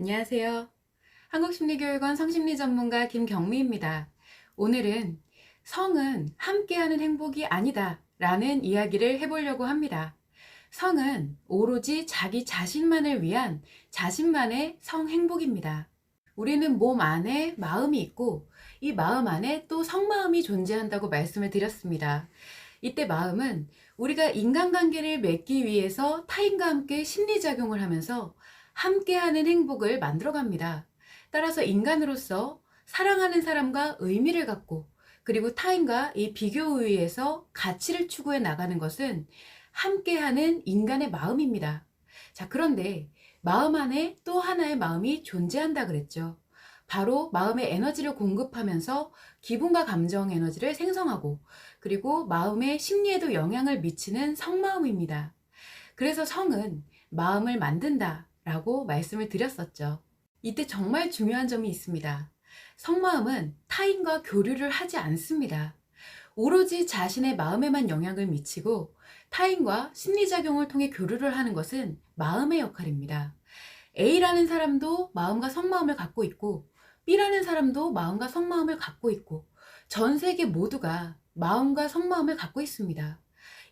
안녕하세요. 한국심리교육원 성심리 전문가 김경미입니다. 오늘은 성은 함께하는 행복이 아니다 라는 이야기를 해보려고 합니다. 성은 오로지 자기 자신만을 위한 자신만의 성 행복입니다. 우리는 몸 안에 마음이 있고 이 마음 안에 또 성마음이 존재한다고 말씀을 드렸습니다. 이때 마음은 우리가 인간관계를 맺기 위해서 타인과 함께 심리작용을 하면서 함께하는 행복을 만들어갑니다. 따라서 인간으로서 사랑하는 사람과 의미를 갖고 그리고 타인과 이 비교 의해서 가치를 추구해 나가는 것은 함께하는 인간의 마음입니다. 자, 그런데 마음 안에 또 하나의 마음이 존재한다 그랬죠. 바로 마음의 에너지를 공급하면서 기분과 감정 에너지를 생성하고 그리고 마음의 심리에도 영향을 미치는 성마음입니다. 그래서 성은 마음을 만든다 라고 말씀을 드렸었죠. 이때 정말 중요한 점이 있습니다. 성마음은 타인과 교류를 하지 않습니다. 오로지 자신의 마음에만 영향을 미치고 타인과 심리작용을 통해 교류를 하는 것은 마음의 역할입니다. A라는 사람도 마음과 성마음을 갖고 있고 B라는 사람도 마음과 성마음을 갖고 있고 전 세계 모두가 마음과 성마음을 갖고 있습니다.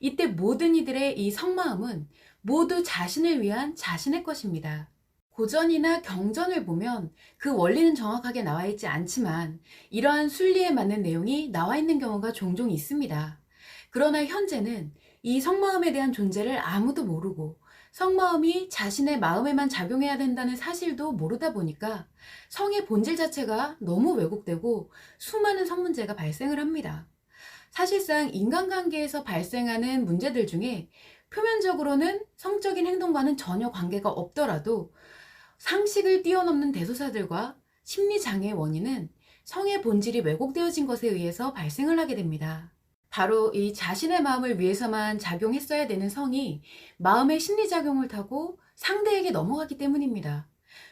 이때 모든 이들의 이 성마음은 모두 자신을 위한 자신의 것입니다. 고전이나 경전을 보면 그 원리는 정확하게 나와 있지 않지만 이러한 순리에 맞는 내용이 나와 있는 경우가 종종 있습니다. 그러나 현재는 이 성마음에 대한 존재를 아무도 모르고 성마음이 자신의 마음에만 작용해야 된다는 사실도 모르다 보니까 성의 본질 자체가 너무 왜곡되고 수많은 성문제가 발생을 합니다. 사실상 인간관계에서 발생하는 문제들 중에 표면적으로는 성적인 행동과는 전혀 관계가 없더라도 상식을 뛰어넘는 대소사들과 심리장애의 원인은 성의 본질이 왜곡되어진 것에 의해서 발생을 하게 됩니다. 바로 이 자신의 마음을 위해서만 작용했어야 되는 성이 마음의 심리작용을 타고 상대에게 넘어가기 때문입니다.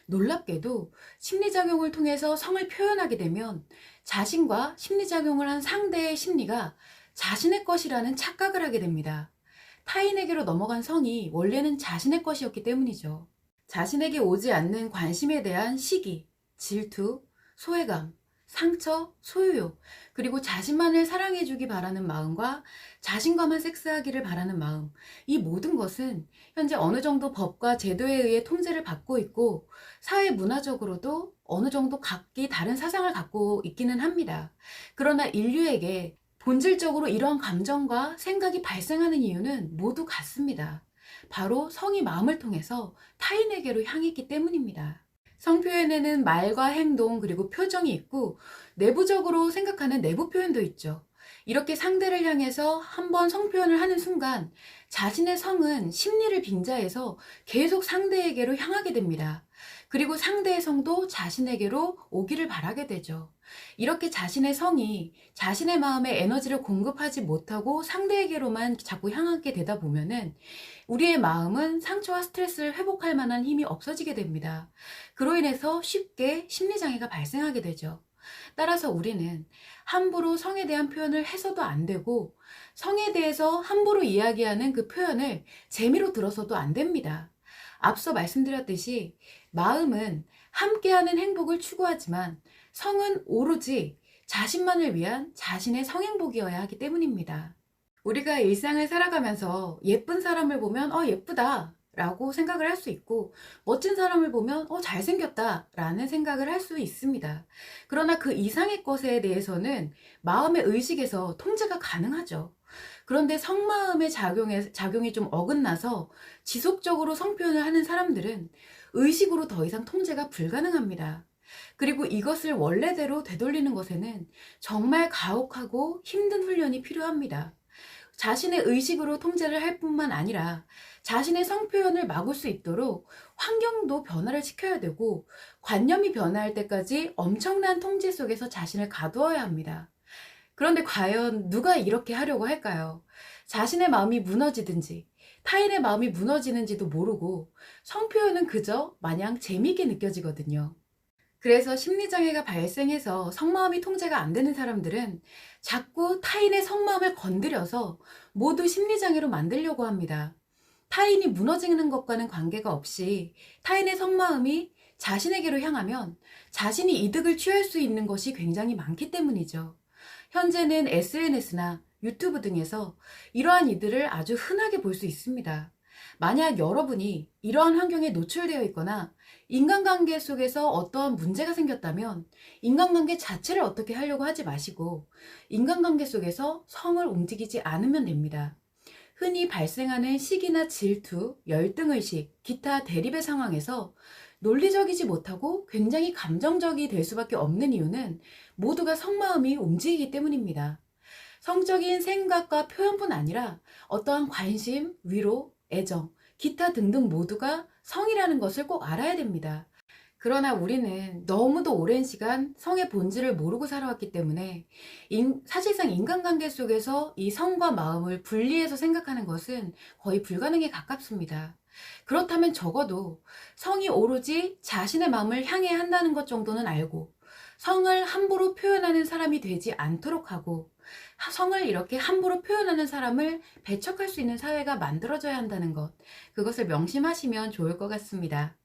놀랍게도 심리작용을 통해서 성을 표현하게 되면 자신과 심리작용을 한 상대의 심리가 자신의 것이라는 착각을 하게 됩니다. 타인에게로 넘어간 성이 원래는 자신의 것이었기 때문이죠. 자신에게 오지 않는 관심에 대한 시기, 질투, 소외감, 상처, 소유욕, 그리고 자신만을 사랑해주기 바라는 마음과 자신과만 섹스하기를 바라는 마음, 이 모든 것은 현재 어느 정도 법과 제도에 의해 통제를 받고 있고 사회 문화적으로도 어느 정도 각기 다른 사상을 갖고 있기는 합니다. 그러나 인류에게 본질적으로 이러한 감정과 생각이 발생하는 이유는 모두 같습니다. 바로 성이 마음을 통해서 타인에게로 향했기 때문입니다. 성표현에는 말과 행동 그리고 표정이 있고 내부적으로 생각하는 내부 표현도 있죠. 이렇게 상대를 향해서 한 번 성표현을 하는 순간 자신의 성은 심리를 빙자해서 계속 상대에게로 향하게 됩니다. 그리고 상대의 성도 자신에게로 오기를 바라게 되죠. 이렇게 자신의 성이 자신의 마음에 에너지를 공급하지 못하고 상대에게로만 자꾸 향하게 되다 보면은 우리의 마음은 상처와 스트레스를 회복할 만한 힘이 없어지게 됩니다. 그로 인해서 쉽게 심리장애가 발생하게 되죠. 따라서 우리는 함부로 성에 대한 표현을 해서도 안 되고 성에 대해서 함부로 이야기하는 그 표현을 재미로 들어서도 안 됩니다. 앞서 말씀드렸듯이 마음은 함께하는 행복을 추구하지만 성은 오로지 자신만을 위한 자신의 성행복이어야 하기 때문입니다. 우리가 일상을 살아가면서 예쁜 사람을 보면 어 예쁘다 라고 생각을 할 수 있고 멋진 사람을 보면 어 잘생겼다 라는 생각을 할 수 있습니다. 그러나 그 이상의 것에 대해서는 마음의 의식에서 통제가 가능하죠. 그런데 성마음의 작용에, 작용이 좀 어긋나서 지속적으로 성표현을 하는 사람들은 의식으로 더 이상 통제가 불가능합니다. 그리고 이것을 원래대로 되돌리는 것에는 정말 가혹하고 힘든 훈련이 필요합니다. 자신의 의식으로 통제를 할 뿐만 아니라 자신의 성표현을 막을 수 있도록 환경도 변화를 시켜야 되고 관념이 변화할 때까지 엄청난 통제 속에서 자신을 가두어야 합니다. 그런데 과연 누가 이렇게 하려고 할까요? 자신의 마음이 무너지든지 타인의 마음이 무너지는지도 모르고 성표현은 그저 마냥 재미있게 느껴지거든요. 그래서 심리장애가 발생해서 성마음이 통제가 안 되는 사람들은 자꾸 타인의 성마음을 건드려서 모두 심리장애로 만들려고 합니다. 타인이 무너지는 것과는 관계가 없이 타인의 성마음이 자신에게로 향하면 자신이 이득을 취할 수 있는 것이 굉장히 많기 때문이죠. 현재는 SNS나 유튜브 등에서 이러한 이들을 아주 흔하게 볼 수 있습니다. 만약 여러분이 이러한 환경에 노출되어 있거나 인간관계 속에서 어떠한 문제가 생겼다면 인간관계 자체를 어떻게 하려고 하지 마시고 인간관계 속에서 성을 움직이지 않으면 됩니다. 흔히 발생하는 시기나 질투, 열등의식, 기타 대립의 상황에서 논리적이지 못하고 굉장히 감정적이 될 수밖에 없는 이유는 모두가 성마음이 움직이기 때문입니다. 성적인 생각과 표현뿐 아니라 어떠한 관심, 위로, 애정, 기타 등등 모두가 성이라는 것을 꼭 알아야 됩니다. 그러나 우리는 너무도 오랜 시간 성의 본질을 모르고 살아왔기 때문에 인- 사실상 인간관계 속에서 이 성과 마음을 분리해서 생각하는 것은 거의 불가능에 가깝습니다. 그렇다면 적어도 성이 오로지 자신의 마음을 향해 한다는 것 정도는 알고 성을 함부로 표현하는 사람이 되지 않도록 하고 하- 성을 이렇게 함부로 표현하는 사람을 배척할 수 있는 사회가 만들어져야 한다는 것 그것을 명심하시면 좋을 것 같습니다.